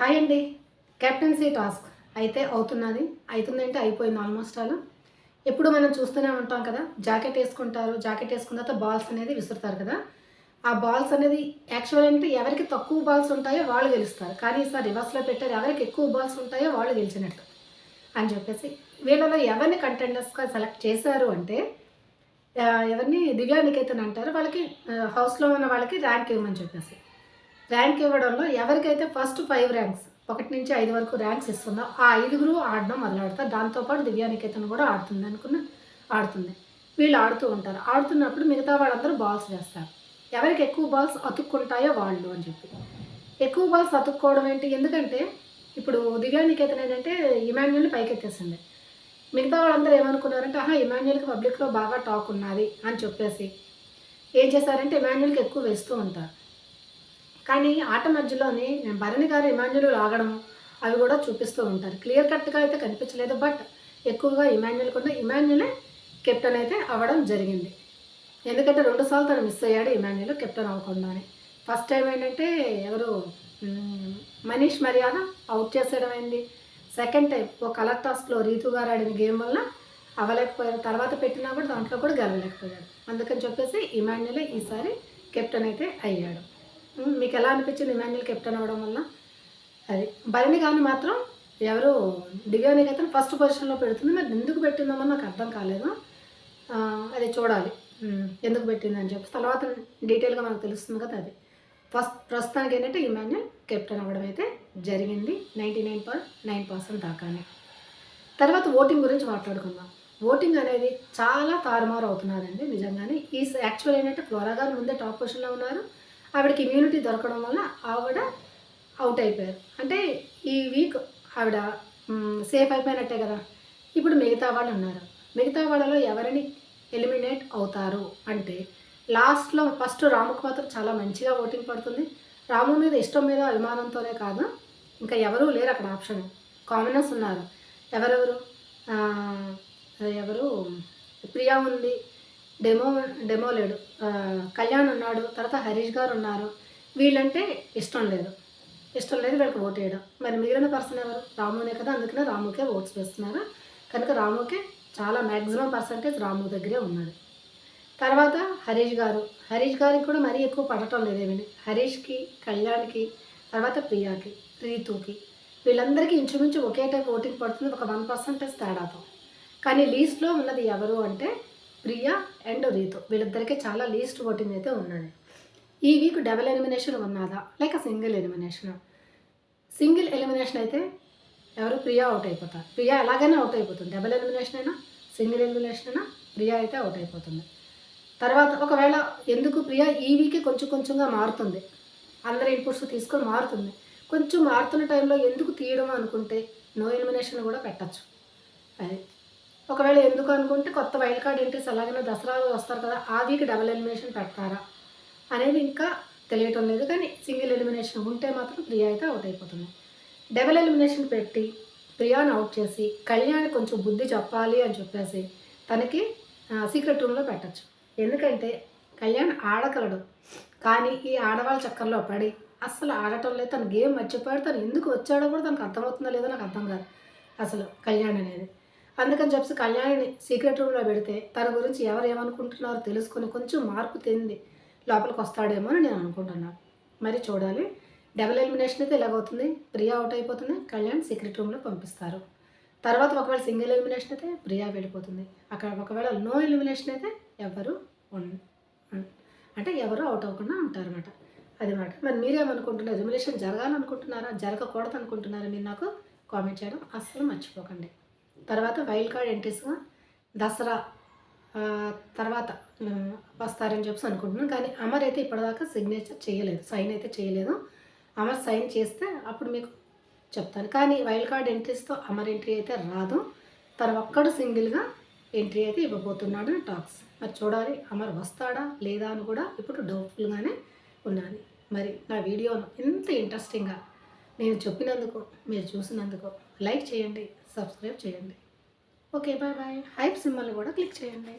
Hi అండి. Captaincy task. అయితే అవుతున్నది. అవుతుందంటే అయిపోయింది ఆల్మోస్ట్ ఆల్ ఎప్పుడు మనం చూస్తూనే ఉంటాం కదా. జాకెట్ వేసుకుంటారు. జాకెట్ వేసుకున్న తర్వాత బాల్స్ అనేది విసురుతారు కదా. ఆ బాల్స్ అనేది యాక్చువల్ అంటే ఎవరికి తక్కువ బాల్స్ ఉంటాయో వాళ్ళు గెలుస్తారు. కానీ ఈసారి రివర్స్లో పెట్టారు. ఎవరికి ఎక్కువ బాల్స్ ఉంటాయో వాళ్ళు గెలిచినట్టు అని చెప్పేసి వీళ్ళలో ఎవరిని కంటెండర్స్గా సెలెక్ట్ చేశారు అంటే ఎవరిని దివ్యా అంటారు వాళ్ళకి హౌస్లో ఉన్న వాళ్ళకి ర్యాంక్ ఇవ్వమని చెప్పేసి. ర్యాంక్ ఇవ్వడంలో ఎవరికైతే ఫస్ట్ ఫైవ్ ర్యాంక్స్ ఒకటి నుంచి ఐదు వరకు ర్యాంక్స్ ఇస్తుందో ఆ ఐదుగురు ఆడడం మొదలెడతారు. దాంతోపాటు దివ్యానికేతన్ కూడా ఆడుతుంది అనుకున్న ఆడుతుంది. వీళ్ళు ఆడుతూ ఉంటారు. ఆడుతున్నప్పుడు మిగతా వాళ్ళందరూ బాల్స్ వేస్తారు. ఎవరికి ఎక్కువ బాల్స్ అతుక్కుంటాయో వాళ్ళు అని చెప్పి. ఎక్కువ బాల్స్ అతుక్కోవడం ఏంటి? ఎందుకంటే ఇప్పుడు దివ్యా నికేతన్ ఏంటంటే ఇమాన్యుల్ని పైకెత్తేసింది. మిగతా వాళ్ళందరూ ఏమనుకున్నారంటే ఆహా ఇమాన్యుల్కి పబ్లిక్లో బాగా టాక్ ఉన్నది అని చెప్పేసి. ఏం చేశారంటే ఇమాన్యుల్కి ఎక్కువ వేస్తూ ఉంటారు. కానీ ఆట మధ్యలోని భరణి గారు ఇమాన్యులు లాగడం అవి కూడా చూపిస్తూ ఉంటారు. క్లియర్ కట్గా అయితే కనిపించలేదు బట్ ఎక్కువగా ఇమాన్యుల్ కూడా ఇమాన్యులే కెప్టెన్ అయితే అవ్వడం జరిగింది. ఎందుకంటే రెండుసార్లు తను మిస్ అయ్యాడు ఇమాన్యుల్ కెప్టెన్ అవ్వకుండానే. ఫస్ట్ టైం ఏంటంటే ఎవరు మనీష్ మర్యాద అవుట్ చేసేయడం అయింది సెకండ్ టైం ఒక కలర్ టాస్క్లో రీతు గారు ఆడిన గేమ్ వల్ల అవ్వలేకపోయారు. తర్వాత పెట్టినా కూడా దాంట్లో కూడా గెలవలేకపోయాడు. అందుకని చెప్పేసి ఇమాన్యులే ఈసారి కెప్టెన్ అయితే అయ్యాడు. మీకు ఎలా అనిపించింది ఇమాన్యుల్ కెప్టెన్ అవ్వడం వల్ల? అది భరణి కానీ మాత్రం ఎవరు దివ్యానికి అయితే ఫస్ట్ పొజిషన్లో పెడుతుంది. మరి ఎందుకు పెట్టిందామో నాకు అర్థం కాలేదు. అది చూడాలి. ఎందుకు పెట్టిందని చెప్పి తర్వాత డీటెయిల్గా మనకు తెలుస్తుంది కదా అది. ఫస్ట్ ప్రస్తుతానికి ఏంటంటే ఇమాన్యుల్ కెప్టెన్ అవ్వడం అయితే జరిగింది. Ninety nine point nine percent దాకానే. తర్వాత ఓటింగ్ గురించి మాట్లాడుకుందాం. ఓటింగ్ అనేది చాలా తారుమారు అవుతున్నదండి నిజంగానే. ఈ యాక్చువల్ ఏంటంటే ఫ్లోరా గారు ముందే టాప్ పొజిషన్లో ఉన్నారు. ఆవిడకి ఇమ్యూనిటీ దొరకడం వల్ల ఆవిడ అవుట్ అయిపోయారు. అంటే ఈ వీక్ ఆవిడ సేఫ్ అయిపోయినట్టే కదా. ఇప్పుడు మిగతా వాళ్ళు ఉన్నారు మిగతా వాళ్ళలో ఎవరిని ఎలిమినేట్ అవుతారు అంటే లాస్ట్లో ఫస్ట్ రాముకు మాత్రం చాలా మంచిగా ఓటింగ్ పడుతుంది. రాము మీద ఇష్టం మీద అభిమానంతోనే కాదు ఇంకా ఎవరూ లేరు అక్కడ ఆప్షన్ కామనర్స్ ఉన్నారు. ఎవరెవరు? ఎవరు? ప్రియా ఉంది డెమో డెమో లేడు. కళ్యాణ్ ఉన్నాడు తర్వాత హరీష్ గారు ఉన్నారు. వీళ్ళంటే ఇష్టం లేదు. ఇష్టం లేదు వీళ్ళకి ఓటు వేయడం. మరి మిగిలిన పర్సన్ ఎవరు? రామునే కదా అందుకనే రాముకే ఓట్స్ వేస్తున్నారు? కనుక రాముకే చాలా మ్యాక్సిమం పర్సంటేజ్ రాము దగ్గరే ఉన్నది. తర్వాత హరీష్ గారు. హరీష్ గారికి కూడా మరీ ఎక్కువ పడటం లేదేమని హరీష్కి కళ్యాణ్కి తర్వాత ప్రియాకి రీతుకి వీళ్ళందరికీ ఇంచుమించు ఒకే టైప్ ఓటింగ్ పడుతుంది. ఒక వన్ పర్సెంటేజ్ తేడాతో. కానీ లీస్ట్లో ఉన్నది ఎవరు అంటే ప్రియా అండ్ రీతు. వీళ్ళిద్దరికీ చాలా లీస్ట్ ఓటింగ్ అయితే ఉన్నది. ఈ వీక్ డబుల్ ఎలిమినేషన్ ఉన్నదా? లేక సింగిల్ ఎలిమినేషన్ సింగిల్ ఎలిమినేషన్ అయితే ఎవరు? ప్రియా అవుట్ అయిపోతారు. ప్రియా ఎలాగైనా అవుట్ అయిపోతుంది. డబుల్ ఎలిమినేషన్ అయినా సింగిల్ ఎలిమినేషన్ అయినా ప్రియా అయితే అవుట్ అయిపోతుంది. తర్వాత ఒకవేళ ఎందుకు ప్రియా ఈ వీకే కొంచెం కొంచెంగా మారుతుంది? అందరి ఇన్పుట్స్ తీసుకొని మారుతుంది. కొంచెం మారుతున్న టైంలో ఎందుకు తీయడం అనుకుంటే నో ఎలిమినేషన్ కూడా పెట్టచ్చు. అది. ఒకవేళ ఎందుకు అనుకుంటే కొత్త వైల్డ్ కార్డ్ ఎంట్రీస్ ఎలాగైనా దసరా వస్తారు కదా ఆ వీక్ డబుల్ ఎలిమినేషన్ పెడతారా అనేది ఇంకా తెలియటం లేదు. కానీ సింగిల్ ఎలిమినేషన్ ఉంటే మాత్రం ప్రియా అయితే అవుట్ అయిపోతుంది. డబుల్ ఎలిమినేషన్ పెట్టి ప్రియాని అవుట్ చేసి కళ్యాణ్ కొంచెం బుద్ధి చెప్పాలి అని చెప్పేసి తనకి సీక్రెట్ రూమ్లో పెట్టచ్చు. ఎందుకంటే కళ్యాణ్ ఆడగలడు. కానీ ఈ ఆడవాళ్ళ చక్కర్లో పడి అస్సలు ఆడటం లేదు. తన గేమ్ మర్చిపోయాడు. తను ఎందుకు వచ్చాడో కూడా తనకు అర్థమవుతుందో లేదో నాకు అర్థం కాదు. అసలు కళ్యాణ్ అనేది. అందుకని చెప్పి కళ్యాణ్ని సీక్రెట్ రూమ్లో పెడితే తన గురించి ఎవరు ఏమనుకుంటున్నారో తెలుసుకొని కొంచెం మార్పు తింది. లోపలికి వస్తాడేమో అని నేను అనుకుంటున్నాను. మరి చూడాలి. డబుల్ ఎలిమినేషన్ అయితే ఇలాగవుతుంది ప్రియా అవుట్ అయిపోతుంది. కళ్యాణ్ సీక్రెట్ రూమ్లో పంపిస్తారు. తర్వాత ఒకవేళ సింగిల్ ఎలిమినేషన్ అయితే ప్రియా వెళ్ళిపోతుంది. అక్కడ ఒకవేళ నో ఎలిమినేషన్ అయితే ఎవరు అంటే ఎవరు అవుట్ అవ్వకుండా ఉంటారన్నమాట. అది మాట మరి మీరేమనుకుంటున్నారు? ఎలిమినేషన్ జరగాలనుకుంటున్నారా? జరగకూడదు అనుకుంటున్నారా మీరు నాకు కామెంట్ చేయడం అస్సలు మర్చిపోకండి. తర్వాత వైల్డ్ కార్డ్ ఎంట్రీస్గా దసరా తర్వాత వస్తారని చెప్పి అనుకుంటున్నాను కానీ అమర్ అయితే ఇప్పటిదాకా సిగ్నేచర్ చేయలేదు. సైన్ అయితే చేయలేదు. అమర్ సైన్ చేస్తే అప్పుడు మీకు చెప్తాను. కానీ వైల్డ్ కార్డ్ ఎంట్రీస్తో అమర్ ఎంట్రీ అయితే రాదు. తను ఒక్కడు సింగిల్గా ఎంట్రీ అయితే ఇవ్వబోతున్నాడు టాక్స్. మరి చూడాలి అమర్ వస్తాడా లేదా అని కూడా ఇప్పుడు డౌట్ఫుల్గానే ఉన్నాను. మరి నా వీడియోను ఎంత ఇంట్రెస్టింగ్గా నేను చెప్పినందుకు మీరు చూసినందుకు లైక్ చేయండి సబ్స్క్రైబ్ చేయండి. Okay bye bye. Hype symbol కూడా క్లిక్ చేయండి.